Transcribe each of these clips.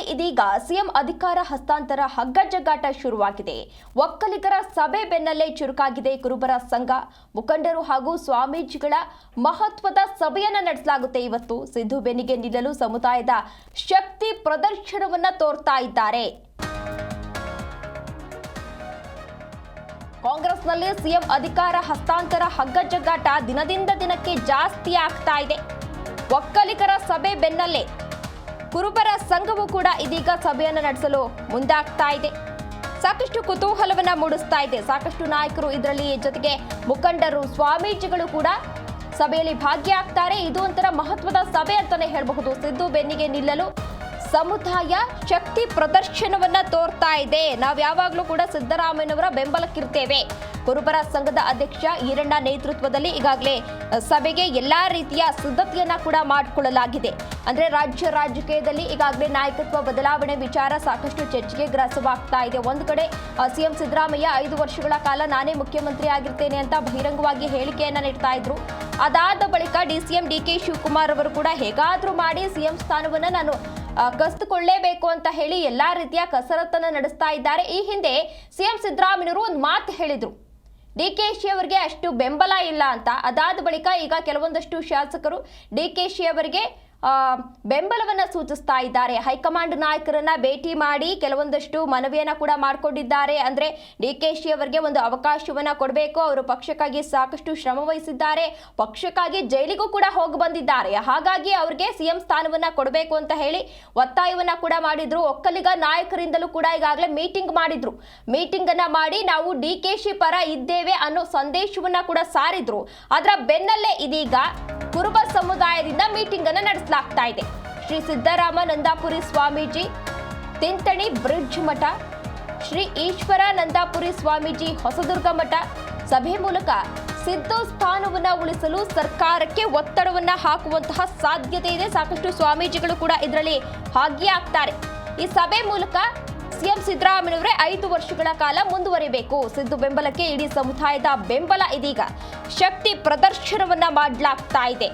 ಕಾಂಗ್ರೆಸ್ನಲ್ಲಿ ಇದೀಗ ಸಿಎಂ ಅಧಿಕಾರ ಹಸ್ತಾಂತರ ಹಗ್ಗಜಗ್ಗಾಟ ಶುರುವಾಗಿದೆ. ಒಕ್ಕಲಿಗರ ಸಭೆ ಬೆನ್ನಲ್ಲೇ ಚುರುಕಾಗಿದೆ ಕುರುಬರ ಸಂಘ. ಮುಖಂಡರು ಹಾಗೂ ಸ್ವಾಮೀಜಿಗಳ ಮಹತ್ವದ ಸಭೆಯನ್ನ ನಡೆಸಲಾಗುತ್ತೆ ಇವತ್ತು. ಸಿದ್ದು ಬೆನ್ನಿಗೆ ನಿಲ್ಲಲು ಸಮುದಾಯದ ಶಕ್ತಿ ಪ್ರದರ್ಶನವನ್ನ ತೋರ್ತಾ ಇದ್ದಾರೆ. ಕಾಂಗ್ರೆಸ್ನಲ್ಲಿ ಸಿಎಂ ಅಧಿಕಾರ ಹಸ್ತಾಂತರ ಹಗ್ಗಜಗ್ಗಾಟ ದಿನದಿಂದ ದಿನಕ್ಕೆ ಜಾಸ್ತಿ ಆಗ್ತಾ ಇದೆ. ಒಕ್ಕಲಿಗರ ಸಭೆ ಬೆನ್ನಲ್ಲೇ ಕುರುಬರ ಸಂಘವು ಕೂಡ ಇದೀಗ ಸಭೆಯನ್ನು ನಡೆಸಲು ಮುಂದಾಗ್ತಾ ಇದೆ. ಸಾಕಷ್ಟು ಕುತೂಹಲವನ್ನ ಮೂಡಿಸ್ತಾ ಇದೆ. ಸಾಕಷ್ಟು ನಾಯಕರು ಇದರಲ್ಲಿ ಜೊತೆಗೆ ಮುಖಂಡರು, ಸ್ವಾಮೀಜಿಗಳು ಕೂಡ ಸಭೆಯಲ್ಲಿ ಭಾಗಿಯಾಗ್ತಾರೆ. ಇದು ಒಂಥರ ಮಹತ್ವದ ಸಭೆ ಅಂತಾನೆ ಹೇಳಬಹುದು. ಸಿದ್ದು ಬೆನ್ನಿಗೆ ನಿಲ್ಲಲು ಸಮುದಾಯ ಶಕ್ತಿ ಪ್ರದರ್ಶನವನ್ನ ತೋರ್ತಾ ಇದೆ. ನಾವು ಯಾವಾಗಲೂ ಕೂಡ ಸಿದ್ದರಾಮಯ್ಯನವರ ಬೆಂಬಲಕ್ಕಿರ್ತೇವೆ. ಕುರುಬರ ಸಂಘದ ಅಧ್ಯಕ್ಷ ಈರಣ್ಣ ನೇತೃತ್ವದಲ್ಲಿ ಈಗಾಗಲೇ ಸಭೆಗೆ ಎಲ್ಲಾ ರೀತಿಯ ಸಿದ್ಧತೆಯನ್ನ ಕೂಡ ಮಾಡಿಕೊಳ್ಳಲಾಗಿದೆ. ಅಂದ್ರೆ ರಾಜ್ಯ ರಾಜಕೀಯದಲ್ಲಿ ಈಗಾಗಲೇ ನಾಯಕತ್ವ ಬದಲಾವಣೆ ವಿಚಾರ ಸಾಕಷ್ಟು ಚರ್ಚೆಗೆ ಗ್ರಾಸವಾಗ್ತಾ ಇದೆ. ಒಂದು ಕಡೆ ಸಿಎಂ ಸಿದ್ದರಾಮಯ್ಯ ಐದು ವರ್ಷಗಳ ಕಾಲ ನಾನೇ ಮುಖ್ಯಮಂತ್ರಿ ಆಗಿರ್ತೇನೆ ಅಂತ ಬಹಿರಂಗವಾಗಿ ಹೇಳಿಕೆಯನ್ನ ನೀಡ್ತಾ ಇದ್ರು. ಅದಾದ ಬಳಿಕ ಡಿಸಿಎಂ ಡಿ ಕೆ ಶಿವಕುಮಾರ್ ಅವರು ಕೂಡ ಹೇಗಾದ್ರೂ ಮಾಡಿ ಸಿಎಂ ಸ್ಥಾನವನ್ನ ನಾನು ಆ, ಕಸಿದುಕೊಳ್ಳೇಬೇಕು ಅಂತ ಹೇಳಿ ಎಲ್ಲಾ ರೀತಿಯ ಕಸರತ್ತನ್ನು ನಡೆಸ್ತಾ ಇದ್ದಾರೆ. ಈ ಹಿಂದೆ ಸಿಎಂ ಸಿದ್ದರಾಮಯ್ಯವರು ಒಂದು ಮಾತು ಹೇಳಿದ್ರು. ಡಿ ಕೆ ಶಿ ಅವರಿಗೆ ಅಷ್ಟು ಬೆಂಬಲ ಇಲ್ಲ ಅಂತ. ಅದಾದ ಬಳಿಕ ಈಗ ಕೆಲವೊಂದಷ್ಟು ಶಾಸಕರು ಡಿ ಕೆ ಶಿ ಅವರಿಗೆ ಬೆಂಬಲವನ್ನ ಸೂಚಿಸ್ತಾ ಇದ್ದಾರೆ. ಹೈಕಮಾಂಡ್ ನಾಯಕರನ್ನ ಭೇಟಿ ಮಾಡಿ ಕೆಲವೊಂದಷ್ಟು ಮನವಿಯನ್ನ ಕೂಡ ಮಾಡಿಕೊಂಡಿದ್ದಾರೆ. ಅಂದ್ರೆ ಡಿ ಕೆ ಶಿ ಅವರಿಗೆ ಒಂದು ಅವಕಾಶವನ್ನ ಕೊಡಬೇಕು. ಅವರು ಪಕ್ಷಕ್ಕಾಗಿ ಸಾಕಷ್ಟು ಶ್ರಮ ವಹಿಸಿದ್ದಾರೆ. ಪಕ್ಷಕ್ಕಾಗಿ ಜೈಲಿಗೂ ಕೂಡ ಹೋಗಿ ಬಂದಿದ್ದಾರೆ. ಹಾಗಾಗಿ ಅವ್ರಿಗೆ ಸಿಎಂ ಸ್ಥಾನವನ್ನ ಕೊಡಬೇಕು ಅಂತ ಹೇಳಿ ಒತ್ತಾಯವನ್ನ ಕೂಡ ಮಾಡಿದ್ರು. ಒಕ್ಕಲಿಗ ನಾಯಕರಿಂದಲೂ ಕೂಡ ಈಗಾಗಲೇ ಮೀಟಿಂಗ್ ಮಾಡಿದ್ರು. ಮೀಟಿಂಗ್ ಮಾಡಿ ನಾವು ಡಿ ಕೆ ಶಿ ಪರ ಇದ್ದೇವೆ ಅನ್ನೋ ಸಂದೇಶವನ್ನ ಕೂಡ ಸಾರಿದ್ರು. ಅದರ ಬೆನ್ನಲ್ಲೇ ಇದೀಗ ಕುರುಬ ಸಮುದಾಯದಿಂದ ಮೀಟಿಂಗ್ ಅನ್ನ ನಡೆಸಲಾಗ್ತಾ ಇದೆ. ಶ್ರೀ ಸಿದ್ದರಾಮಾನಂದಾಪುರಿ ಸ್ವಾಮೀಜಿ, ತಿಂತಣಿ ಬ್ರಿಡ್ಜ್ ಮಠ, ಶ್ರೀ ಈಶ್ವರ ನಂದಾಪುರಿ ಸ್ವಾಮೀಜಿ ಹೊಸದುರ್ಗ ಮಠ, ಸಭೆ ಮೂಲಕ ಸಿದ್ದು ಸ್ಥಾನವನ್ನ ಉಳಿಸಲು ಸರ್ಕಾರಕ್ಕೆ ಒತ್ತಡವನ್ನ ಹಾಕುವಂತಹ ಸಾಧ್ಯತೆ ಇದೆ. ಸಾಕಷ್ಟು ಸ್ವಾಮೀಜಿಗಳು ಕೂಡ ಇದರಲ್ಲಿ ಭಾಗಿಯಾಗ್ತಾರೆ. ಈ ಸಭೆ ಮೂಲಕ ಸಿಎಂ ಸಿದ್ದರಾಮಯ್ಯವರೇ ಐದು ವರ್ಷಗಳ ಕಾಲ ಮುಂದುವರಿಬೇಕು. ಸಿದ್ದು ಬೆಂಬಲಕ್ಕೆ ಇಡೀ ಸಮುದಾಯದ ಬೆಂಬಲ ಇದೀಗ. ಶಕ್ತಿ ಪ್ರದರ್ಶನವನ್ನ ಮಾಡಲಾಗ್ತಾ ಇದೆ.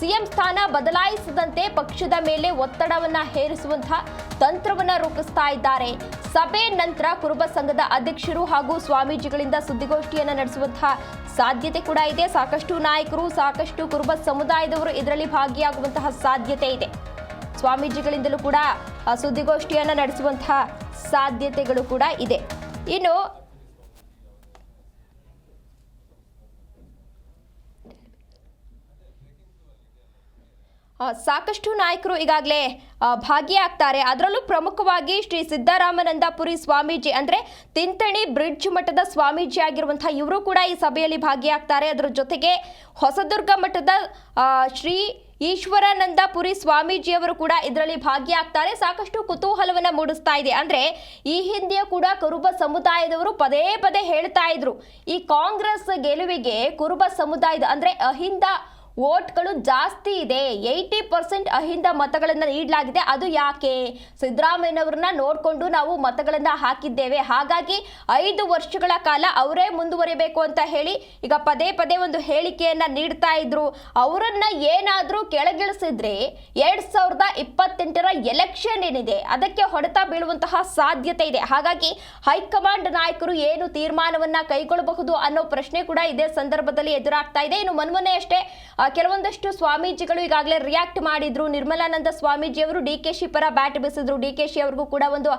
ಸಿಎಂ ಸ್ಥಾನ ಬದಲಾಯಿಸದಂತೆ ಪಕ್ಷದ ಮೇಲೆ ಒತ್ತಡವನ್ನ ಹೇರಿಸುವಂತಹ ತಂತ್ರವನ್ನ ರೂಪಿಸ್ತಾ ಇದ್ದಾರೆ. ಸಭೆ ನಂತರ ಕುರುಬ ಸಂಘದ ಅಧ್ಯಕ್ಷರು ಹಾಗೂ ಸ್ವಾಮೀಜಿಗಳಿಂದ ಸುದ್ದಿಗೋಷ್ಠಿಯನ್ನು ನಡೆಸುವಂತಹ ಸಾಧ್ಯತೆ ಕೂಡ ಇದೆ. ಸಾಕಷ್ಟು ನಾಯಕರು, ಸಾಕಷ್ಟು ಕುರುಬ ಸಮುದಾಯದವರು ಇದರಲ್ಲಿ ಭಾಗಿಯಾಗುವಂತಹ ಸಾಧ್ಯತೆ ಇದೆ. ಸ್ವಾಮೀಜಿಗಳಿಂದಲೂ ಕೂಡ ಸುದ್ದಿಗೋಷ್ಠಿಯನ್ನು ನಡೆಸುವಂತಹ ಸಾಧ್ಯತೆಗಳು ಕೂಡ ಇದೆ. ಇನ್ನು ಸಾಕಷ್ಟು ನಾಯಕರು ಈಗಾಗಲೇ ಭಾಗಿಯಾಗ್ತಾರೆ. ಅದರಲ್ಲೂ ಪ್ರಮುಖವಾಗಿ ಶ್ರೀ ಸಿದ್ದರಾಮನಂದಾಪುರಿ ಸ್ವಾಮೀಜಿ, ಅಂದರೆ ತಿಂತಣಿ ಬ್ರಿಡ್ಜ್ ಮಠದ ಸ್ವಾಮೀಜಿ ಆಗಿರುವಂಥ ಇವರು ಕೂಡ ಈ ಸಭೆಯಲ್ಲಿ ಭಾಗಿಯಾಗ್ತಾರೆ. ಅದರ ಜೊತೆಗೆ ಹೊಸದುರ್ಗ ಮಠದ ಶ್ರೀ ಈಶ್ವರಾನಂದ ಪುರಿ ಸ್ವಾಮೀಜಿಯವರು ಕೂಡ ಇದರಲ್ಲಿ ಭಾಗಿಯಾಗ್ತಾರೆ. ಸಾಕಷ್ಟು ಕುತೂಹಲವನ್ನು ಮೂಡಿಸ್ತಾ ಇದೆ. ಅಂದರೆ ಈ ಹಿಂದೆಯೂ ಕೂಡ ಕುರುಬ ಸಮುದಾಯದವರು ಪದೇ ಪದೇ ಹೇಳ್ತಾ ಇದ್ರು, ಈ ಕಾಂಗ್ರೆಸ್ ಗೆಲುವಿಗೆ ಕುರುಬ ಸಮುದಾಯದ, ಅಂದರೆ ಅಹಿಂದ ವೋಟ್ಗಳು ಜಾಸ್ತಿ ಇದೆ. ಏಯ್ಟಿ ಪರ್ಸೆಂಟ್ ಅಹಿಂದ ಮತಗಳನ್ನು ನೀಡಲಾಗಿದೆ. ಅದು ಯಾಕೆ? ಸಿದ್ದರಾಮಯ್ಯನವ್ರನ್ನ ನೋಡಿಕೊಂಡು ನಾವು ಮತಗಳನ್ನು ಹಾಕಿದ್ದೇವೆ. ಹಾಗಾಗಿ ಐದು ವರ್ಷಗಳ ಕಾಲ ಅವರೇ ಮುಂದುವರಿಬೇಕು ಅಂತ ಹೇಳಿ ಈಗ ಪದೇ ಪದೇ ಒಂದು ಹೇಳಿಕೆಯನ್ನು ನೀಡ್ತಾ ಇದ್ರು. ಅವರನ್ನು ಏನಾದರೂ ಕೆಳಗಿಳಿಸಿದ್ರೆ ಎರಡು ಸಾವಿರದ ಇಪ್ಪತ್ತೆಂಟರ ಎಲೆಕ್ಷನ್ ಏನಿದೆ ಅದಕ್ಕೆ ಹೊಡೆತ ಬೀಳುವಂತಹ ಸಾಧ್ಯತೆ ಇದೆ. ಹಾಗಾಗಿ ಹೈಕಮಾಂಡ್ ನಾಯಕರು ಏನು ತೀರ್ಮಾನವನ್ನು ಕೈಗೊಳ್ಳಬಹುದು ಅನ್ನೋ ಪ್ರಶ್ನೆ ಕೂಡ ಇದೇ ಸಂದರ್ಭದಲ್ಲಿ ಎದುರಾಗ್ತಾ ಇದೆ. ಇನ್ನು ಮೊನ್ಮೊನ್ನೆ ಅಷ್ಟೇ ಆ, ಕೆಲವೊಂದಷ್ಟು ಸ್ವಾಮೀಜಿಗಳು ಈಗಾಗಲೇ ರಿಯಾಕ್ಟ್ ಮಾಡಿದ್ರು. ನಿರ್ಮಲಾನಂದ ಸ್ವಾಮೀಜಿಯವರು ಡಿ ಕೆ ಶಿ ಪರ ಬ್ಯಾಟ್ ಬೀಸಿದ್ರು. ಡಿ ಕೆ ಶಿ ಅವ್ರಿಗೂ ಕೂಡ ಒಂದು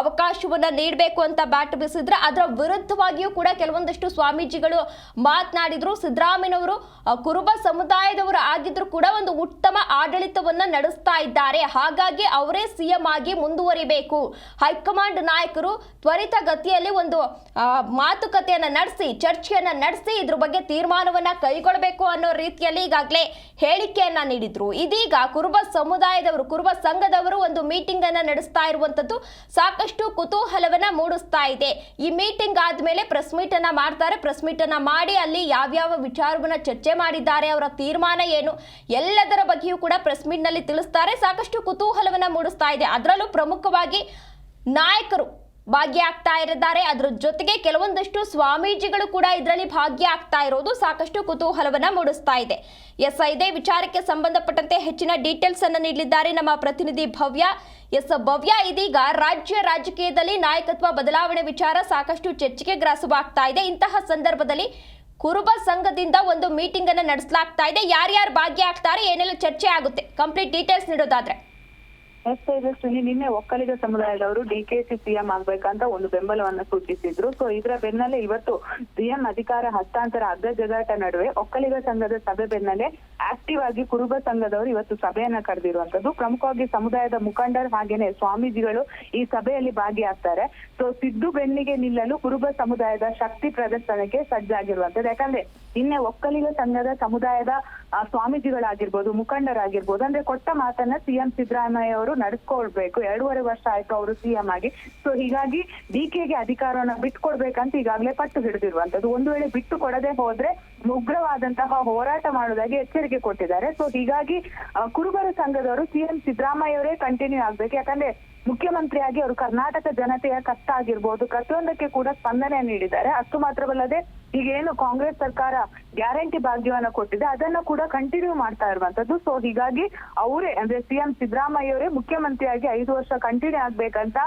ಅವಕಾಶವನ್ನು ನೀಡಬೇಕು ಅಂತ ಬ್ಯಾಟ್ ಬೀಸಿದ್ರೆ ಅದರ ವಿರುದ್ಧವಾಗಿಯೂ ಕೂಡ ಕೆಲವೊಂದಷ್ಟು ಸ್ವಾಮೀಜಿಗಳು ಮಾತನಾಡಿದ್ರು. ಸಿದ್ದರಾಮಯ್ಯನವರು ಕುರುಬ ಸಮುದಾಯದವರು ಆಗಿದ್ರು ಕೂಡ ಒಂದು ಉತ್ತಮ ಆಡಳಿತವನ್ನ ನಡೆಸ್ತಾ ಇದ್ದಾರೆ. ಹಾಗಾಗಿ ಅವರೇ ಸಿಎಂ ಆಗಿ ಮುಂದುವರಿಬೇಕು. ಹೈಕಮಾಂಡ್ ನಾಯಕರು ತ್ವರಿತ ಗತಿಯಲ್ಲಿ ಒಂದು ಮಾತುಕತೆಯನ್ನ ನಡೆಸಿ, ಚರ್ಚೆಯನ್ನ ನಡೆಸಿ ಇದ್ರ ಬಗ್ಗೆ ತೀರ್ಮಾನವನ್ನ ಕೈಗೊಳ್ಳಬೇಕು ಅನ್ನೋ ರೀತಿಯಲ್ಲಿ ಈಗಾಗಲೇ ಹೇಳಿಕೆಯನ್ನ ನೀಡಿದ್ರು. ಇದೀಗ ಕುರುಬ ಸಮುದಾಯದವರು, ಕುರುಬ ಸಂಘದವರು ಒಂದು ಮೀಟಿಂಗ್ ಅನ್ನ ನಡೆಸ್ತಾ ಇರುವಂತದ್ದು ಸಾಕಷ್ಟು ಕುತೂಹಲವನ್ನ ಮೂಡಿಸ್ತಾ ಇದೆ. ಈ ಮೀಟಿಂಗ್ ಆದ್ಮೇಲೆ ಪ್ರೆಸ್ ಮೀಟ್ ಅನ್ನ ಮಾಡ್ತಾರೆ. ಪ್ರೆಸ್ ಮೀಟ್ ಅನ್ನ ಮಾಡಿ ಅಲ್ಲಿ ಯಾವ್ಯಾವ ವಿಚಾರವನ್ನ ಚರ್ಚೆ ಮಾಡಿದ್ದಾರೆ, ಅವರ ತೀರ್ಮಾನ ಏನು, ಎಲ್ಲದರ ಬಗ್ಗೆಯೂ ಕೂಡ ಪ್ರೆಸ್ ಮೀಟ್ನಲ್ಲಿ ತಿಳಿಸ್ತಾರೆ. ಸಾಕಷ್ಟು ಕುತೂಹಲವನ್ನ ಮೂಡಿಸ್ತಾ ಇದೆ. ಅದರಲ್ಲೂ ಪ್ರಮುಖವಾಗಿ ನಾಯಕರು ಭಾಗಿಯಾಗ್ತಾ ಇರಿದ್ದಾರೆ. ಅದರ ಜೊತೆಗೆ ಕೆಲವೊಂದಷ್ಟು ಸ್ವಾಮೀಜಿಗಳು ಕೂಡ ಇದರಲ್ಲಿ ಭಾಗಿಯಾಗ್ತಾ ಇರೋದು ಸಾಕಷ್ಟು ಕುತೂಹಲವನ್ನ ಮೂಡಿಸ್ತಾ ಇದೆ. ಎಸ್ ಇದೇ ವಿಚಾರಕ್ಕೆ ಸಂಬಂಧಪಟ್ಟಂತೆ ಹೆಚ್ಚಿನ ಡೀಟೇಲ್ಸ್ ಅನ್ನು ನೀಡಲಿದ್ದಾರೆ ನಮ್ಮ ಪ್ರತಿನಿಧಿ ಭವ್ಯ. ಎಸ್ ಭವ್ಯ, ಇದೀಗ ರಾಜ್ಯ ರಾಜಕೀಯದಲ್ಲಿ ನಾಯಕತ್ವ ಬದಲಾವಣೆ ವಿಚಾರ ಸಾಕಷ್ಟು ಚರ್ಚೆಗೆ ಗ್ರಾಸವಾಗ್ತಾ ಇದೆ. ಇಂತಹ ಸಂದರ್ಭದಲ್ಲಿ ಕುರುಬ ಸಂಘದಿಂದ ಒಂದು ಮೀಟಿಂಗ್ ಅನ್ನು ನಡೆಸಲಾಗ್ತಾ ಇದೆ. ಯಾರ್ಯಾರು ಭಾಗಿಯಾಗ್ತಾರೆ, ಏನೆಲ್ಲ ಚರ್ಚೆ ಆಗುತ್ತೆ? ಕಂಪ್ಲೀಟ್ ಡೀಟೇಲ್ಸ್ ನೀಡೋದಾದ್ರೆ. ಎಸ್ ತೇಜಸ್ವಿನಿ ನಿನ್ನೆ ಒಕ್ಕಲಿಗ ಸಮುದಾಯದವರು ಡಿಕೆಸಿ ಸಿಎಂ ಆಗ್ಬೇಕಂತ ಒಂದು ಬೆಂಬಲವನ್ನ ಸೂಚಿಸಿದ್ರು. ಸೊ ಇದರ ಬೆನ್ನಲ್ಲೇ ಇವತ್ತು ಸಿಎಂ ಅಧಿಕಾರ ಹಸ್ತಾಂತರ ಅಗ್ಗ ಜಗಾಟ ನಡುವೆ ಒಕ್ಕಲಿಗ ಸಂಘದ ಸಭೆ ಬೆನ್ನಲ್ಲೇ ಆಕ್ಟಿವ್ ಆಗಿ ಕುರುಬ ಸಂಘದವರು ಇವತ್ತು ಸಭೆಯನ್ನ ಕರೆದಿರುವಂತದ್ದು ಪ್ರಮುಖವಾಗಿ ಸಮುದಾಯದ ಮುಖಂಡರು ಹಾಗೇನೆ ಸ್ವಾಮೀಜಿಗಳು ಈ ಸಭೆಯಲ್ಲಿ ಭಾಗಿಯಾಗ್ತಾರೆ. ಸೊ ಸಿದ್ದು ಬೆನ್ನಿಗೆ ನಿಲ್ಲಲು ಕುರುಬ ಸಮುದಾಯದ ಶಕ್ತಿ ಪ್ರದರ್ಶನಕ್ಕೆ ಸಜ್ಜಾಗಿರುವಂತದ್ದು ಯಾಕಂದ್ರೆ ನಿನ್ನೆ ಒಕ್ಕಲಿಗ ಸಂಘದ ಸಮುದಾಯದ ಸ್ವಾಮೀಜಿಗಳಾಗಿರ್ಬೋದು, ಮುಖಂಡರಾಗಿರ್ಬೋದು, ಅಂದ್ರೆ ಕೊಟ್ಟ ಮಾತನ್ನ ಸಿಎಂ ಸಿದ್ದರಾಮಯ್ಯ ಅವರು ನಡೆಸ್ಕೊಳ್ಬೇಕು ಎರಡೂವರೆ ವರ್ಷ ಆಯ್ತು ಅವರು ಸಿಎಂ ಆಗಿ. ಸೊ ಹೀಗಾಗಿ ಡಿ ಕೆಗೆ ಅಧಿಕಾರವನ್ನು ಬಿಟ್ಕೊಡ್ಬೇಕಂತ ಈಗಾಗಲೇ ಪಟ್ಟು ಹಿಡಿದಿರುವಂತದ್ದು ಒಂದು ವೇಳೆ ಬಿಟ್ಟು ಕೊಡದೆ ಹೋದ್ರೆ ಉಗ್ರವಾದಂತಹ ಹೋರಾಟ ಮಾಡೋದಾಗಿ ಎಚ್ಚರಿಕೆ ಕೊಟ್ಟಿದ್ದಾರೆ. ಸೊ ಹೀಗಾಗಿ ಕುರುಬರ ಸಂಘದವರು ಸಿಎಂ ಸಿದ್ದರಾಮಯ್ಯ ಅವರೇ ಕಂಟಿನ್ಯೂ ಆಗ್ಬೇಕು. ಯಾಕಂದ್ರೆ ಮುಖ್ಯಮಂತ್ರಿಯಾಗಿ ಅವರು ಕರ್ನಾಟಕ ಜನತೆಯ ಕಷ್ಟ ಆಗಿರ್ಬೋದು ಪ್ರತಿಯೊಂದಕ್ಕೆ ಕೂಡ ಸ್ಪಂದನೆ ನೀಡಿದ್ದಾರೆ. ಅಷ್ಟು ಮಾತ್ರವಲ್ಲದೆ ಈಗೇನು ಕಾಂಗ್ರೆಸ್ ಸರ್ಕಾರ ಗ್ಯಾರಂಟಿ ಭಾಗ್ಯವನ್ನ ಕೊಟ್ಟಿದೆ, ಅದನ್ನ ಕೂಡ ಕಂಟಿನ್ಯೂ ಮಾಡ್ತಾ ಇರುವಂತದ್ದು ಸೊ ಹೀಗಾಗಿ ಅವರೇ, ಅಂದ್ರೆ ಸಿಎಂ ಸಿದ್ದರಾಮಯ್ಯ ಅವರೇ ಮುಖ್ಯಮಂತ್ರಿಯಾಗಿ ಐದು ವರ್ಷ ಕಂಟಿನ್ಯೂ ಆಗ್ಬೇಕಂತ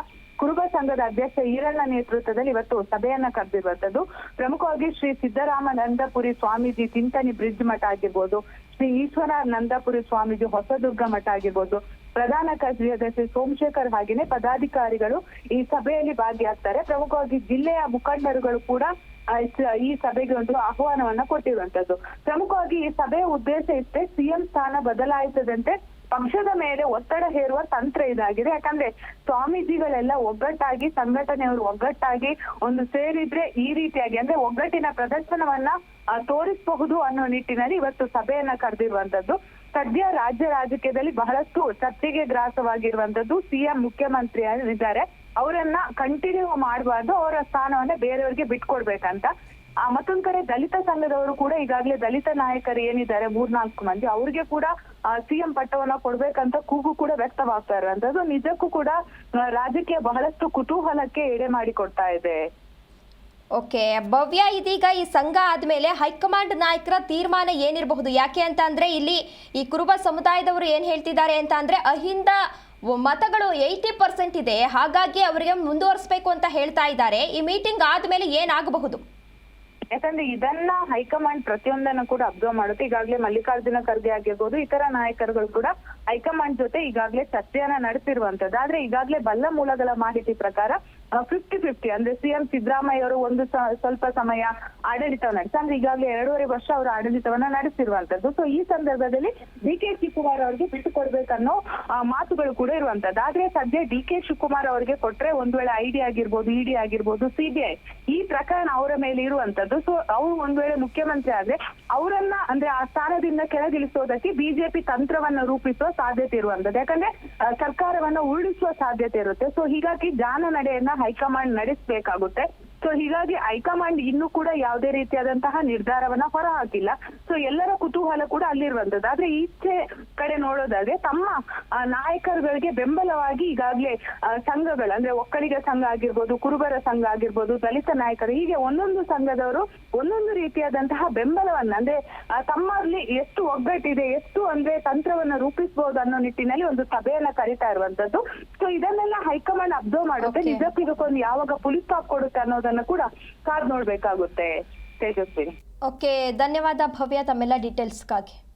ಕುರುಬ ಸಂಘದ ಅಧ್ಯಕ್ಷ ಈರಣ್ಣ ನೇತೃತ್ವದಲ್ಲಿ ಇವತ್ತು ಸಭೆಯನ್ನ ಕರೆದಿರುವಂತದ್ದು ಪ್ರಮುಖವಾಗಿ ಶ್ರೀ ಸಿದ್ದರಾಮನಂದಪುರಿ ಸ್ವಾಮೀಜಿ ಚಿಂತನಿ ಬ್ರಿಡ್ಜ್ ಮಠ ಆಗಿರ್ಬೋದು, ಶ್ರೀ ಈಶ್ವರ ನಂದಪುರಿ ಸ್ವಾಮೀಜಿ ಹೊಸದುರ್ಗ ಮಠ ಆಗಿರ್ಬೋದು ಪ್ರಧಾನ ಕಾರ್ಯದರ್ಶಿ ಸೋಮಶೇಖರ್ ಹಾಗೇನೆ ಪದಾಧಿಕಾರಿಗಳು ಈ ಸಭೆಯಲ್ಲಿ ಭಾಗಿಯಾಗ್ತಾರೆ. ಪ್ರಮುಖವಾಗಿ ಜಿಲ್ಲೆಯ ಮುಖಂಡರುಗಳು ಕೂಡ ಈ ಸಭೆಗೆ ಒಂದು ಆಹ್ವಾನವನ್ನ ಕೊಟ್ಟಿರುವಂತದ್ದು. ಪ್ರಮುಖವಾಗಿ ಈ ಸಭೆಯ ಉದ್ದೇಶ ಇಷ್ಟೇ, ಸಿಎಂ ಸ್ಥಾನ ಬದಲಾಯಿಸದಂತೆ ಪಕ್ಷದ ಮೇಲೆ ಒತ್ತಡ ಹೇರುವ ತಂತ್ರ ಇದಾಗಿದೆ. ಯಾಕಂದ್ರೆ ಸ್ವಾಮೀಜಿಗಳೆಲ್ಲ ಒಗ್ಗಟ್ಟಾಗಿ, ಸಂಘಟನೆಯವರು ಒಗ್ಗಟ್ಟಾಗಿ ಒಂದು ಸೇರಿದ್ರೆ ಈ ರೀತಿಯಾಗಿ, ಅಂದ್ರೆ ಒಗ್ಗಟ್ಟಿನ ಪ್ರದರ್ಶನವನ್ನ ತೋರಿಸಬಹುದು ಅನ್ನೋ ನಿಟ್ಟಿನಲ್ಲಿ ಇವತ್ತು ಸಭೆಯನ್ನ ಕರೆದಿರುವಂತದ್ದು. ಸದ್ಯ ರಾಜ್ಯ ರಾಜಕೀಯದಲ್ಲಿ ಬಹಳಷ್ಟು ಚರ್ಚೆಗೆ ಗ್ರಾಸವಾಗಿರುವಂತದ್ದು ಸಿಎಂ ಮುಖ್ಯಮಂತ್ರಿ ಇದ್ದಾರೆ ಅವರನ್ನ ಕಂಟಿನ್ಯೂ ಮಾಡಬಾರ್ದು, ಅವರ ಸ್ಥಾನವನ್ನ ಬೇರೆಯವರಿಗೆ ಬಿಟ್ಕೊಡ್ಬೇಕಂತ. ಮತ್ತೊಂದ್ ಕಡೆ ದಲಿತ ಸಂಘದವರು ಕೂಡ ಈಗಾಗಲೇ ದಲಿತ ನಾಯಕರು ಏನಿದ್ದಾರೆ, ಮೂರ್ನಾಲ್ಕು ಮಂದಿ, ಅವ್ರಿಗೆ ಕೂಡ ಸಿಎಂ ಪಟ್ಟವನ್ನ ಕೊಡ್ಬೇಕಂತ ಕೂಗು ಕೂಡ ವ್ಯಕ್ತವಾಗ್ತಾ ಇರುವಂತದ್ದು. ನಿಜಕ್ಕೂ ಕೂಡ ರಾಜಕೀಯ ಬಹಳಷ್ಟು ಕುತೂಹಲಕ್ಕೆ ಎಡೆ ಮಾಡಿಕೊಡ್ತಾ ಇದೆ. ಓಕೆ, ಭವ್ಯ, ಇದೀಗ ಈ ಸಂಘ ಆದಮೇಲೆ ಹೈಕಮಾಂಡ್ ನಾಯಕರ ತೀರ್ಮಾನ ಏನಿರಬಹುದು? ಯಾಕೆ ಅಂತ ಅಂದ್ರೆ ಇಲ್ಲಿ ಈ ಕುರುಬ ಸಮುದಾಯದವರು ಏನು ಹೇಳ್ತಿದ್ದಾರೆ ಅಂತ ಅಂದ್ರೆ ಅಹಿಂದ ಮತಗಳು ಏಯ್ಟಿ ಪರ್ಸೆಂಟ್ ಇದೆ, ಹಾಗಾಗಿ ಅವರಿಗೆ ಮುಂದುವರಿಸಬೇಕು ಅಂತ ಹೇಳ್ತಾ ಇದ್ದಾರೆ. ಈ ಮೀಟಿಂಗ್ ಆದಮೇಲೆ ಏನಾಗಬಹುದು? ಯಾಕಂದ್ರೆ ಇದನ್ನ ಹೈಕಮಾಂಡ್ ಪ್ರತಿಯೊಂದನ್ನು ಕೂಡ ಅಬ್ಸರ್ವ್ ಮಾಡುತ್ತೆ. ಈಗಾಗಲೇ ಮಲ್ಲಿಕಾರ್ಜುನ ಖರ್ಗೆ ಆಗಿರ್ಬೋದು, ಇತರ ನಾಯಕರುಗಳು ಕೂಡ ಹೈಕಮಾಂಡ್ ಜೊತೆ ಈಗಾಗಲೇ ಚರ್ಚೆಯನ್ನ ನಡೆಸಿರುವಂತದ್ದು. ಆದ್ರೆ ಈಗಾಗಲೇ ಬಲ್ಲ ಮೂಲಗಳ ಮಾಹಿತಿ ಪ್ರಕಾರ ಫಿಫ್ಟಿ ಫಿಫ್ಟಿ ಅಂದ್ರೆ ಸಿಎಂ ಸಿದ್ದರಾಮಯ್ಯ ಅವರು ಒಂದು ಸ್ವಲ್ಪ ಸಮಯ ಆಡಳಿತ ನಡೆಸಿ, ಅಂದ್ರೆ ಈಗಾಗಲೇ ಎರಡೂವರೆ ವರ್ಷ ಅವರು ಆಡಳಿತವನ್ನ ನಡೆಸಿರುವಂತದ್ದು. ಸೊ ಈ ಸಂದರ್ಭದಲ್ಲಿ ಡಿ ಕೆ ಶಿವಕುಮಾರ್ ಅವರಿಗೆ ಬಿಟ್ಟು ಕೊಡ್ಬೇಕನ್ನೋ ಮಾತುಗಳು ಕೂಡ ಇರುವಂತದ್ದು. ಆದ್ರೆ ಸದ್ಯ ಡಿ ಕೆ ಶಿವಕುಮಾರ್ ಅವರಿಗೆ ಕೊಟ್ರೆ ಒಂದ್ ವೇಳೆ ಐಡಿ ಆಗಿರ್ಬೋದು ಇಡಿ ಆಗಿರ್ಬೋದು ಸಿಬಿಐ ಈ ಪ್ರಕರಣ ಅವರ ಮೇಲೆ ಇರುವಂತದ್ದು. ಸೊ ಅವರು ಒಂದ್ ವೇಳೆ ಮುಖ್ಯಮಂತ್ರಿ ಆದ್ರೆ ಅವರನ್ನ, ಅಂದ್ರೆ ಆ ಸ್ಥಾನದಿಂದ ಕೆಳಗಿಳಿಸೋದಕ್ಕೆ ಬಿಜೆಪಿ ತಂತ್ರವನ್ನ ರೂಪಿಸುವ ಸಾಧ್ಯತೆ ಇರುವಂತದ್ದು. ಯಾಕಂದ್ರೆ ಸರ್ಕಾರವನ್ನ ಉರುಳಿಸುವ ಸಾಧ್ಯತೆ ಇರುತ್ತೆ. ಸೊ ಹೀಗಾಗಿ ಜಾನ ನಡೆಯನ್ನ ಹೈಕಮಾಂಡ್ ನಡೆಸಬೇಕಾಗುತ್ತೆ. ಸೊ ಹೀಗಾಗಿ ಹೈಕಮಾಂಡ್ ಇನ್ನೂ ಕೂಡ ಯಾವುದೇ ರೀತಿಯಾದಂತಹ ನಿರ್ಧಾರವನ್ನ ಹೊರ ಹಾಕಿಲ್ಲ ಸೊ ಎಲ್ಲರ ಕುತೂಹಲ ಕೂಡ ಅಲ್ಲಿರುವಂತದ್ದು. ಆದ್ರೆ ಈಚೆ ಕಡೆ ನೋಡೋದಾದ್ರೆ ತಮ್ಮ ಆ, ನಾಯಕರುಗಳಿಗೆ ಬೆಂಬಲವಾಗಿ ಈಗಾಗಲೇ ಸಂಘಗಳು ಅಂದ್ರೆ ಒಕ್ಕಲಿಗ ಸಂಘ ಆಗಿರ್ಬೋದು ಕುರುಬರ ಸಂಘ ಆಗಿರ್ಬೋದು ದಲಿತ ನಾಯಕರು ಹೀಗೆ ಒಂದೊಂದು ಸಂಘದವರು ಒಂದೊಂದು ರೀತಿಯಾದಂತಹ ಬೆಂಬಲವನ್ನ ಅಂದ್ರೆ ತಮ್ಮಲ್ಲಿ ಎಷ್ಟು ಒಗ್ಗಟ್ಟಿದೆ ಎಷ್ಟು ಅಂದ್ರೆ ತಂತ್ರವನ್ನ ರೂಪಿಸಬಹುದು ಅನ್ನೋ ನಿಟ್ಟಿನಲ್ಲಿ ಒಂದು ಸಭೆಯನ್ನ ಕರೀತಾ ಇರುವಂತದ್ದು. ಸೊ ಇದನ್ನೆಲ್ಲ ಹೈಕಮಾಂಡ್ ಅಬ್ಸರ್ವ್ ಮಾಡುತ್ತೆ. ನಿಜಕ್ಕೂ ಇದಕ್ಕೊಂದು ಯಾವಾಗ ಪುಲಿಸ್ ಪಾಪ್ ಕೊಡುತ್ತೆ ಅನ್ನೋದನ್ನ ಕೂಡ ಕಾದ್ ನೋಡ್ಬೇಕಾಗುತ್ತೆ. ತೇಜಸ್ವಿನಿ. ಓಕೆ ಧನ್ಯವಾದ ಭವ್ಯ ತಮ್ಮೆಲ್ಲ ಡೀಟೇಲ್ಸ್ಗಾಗಿ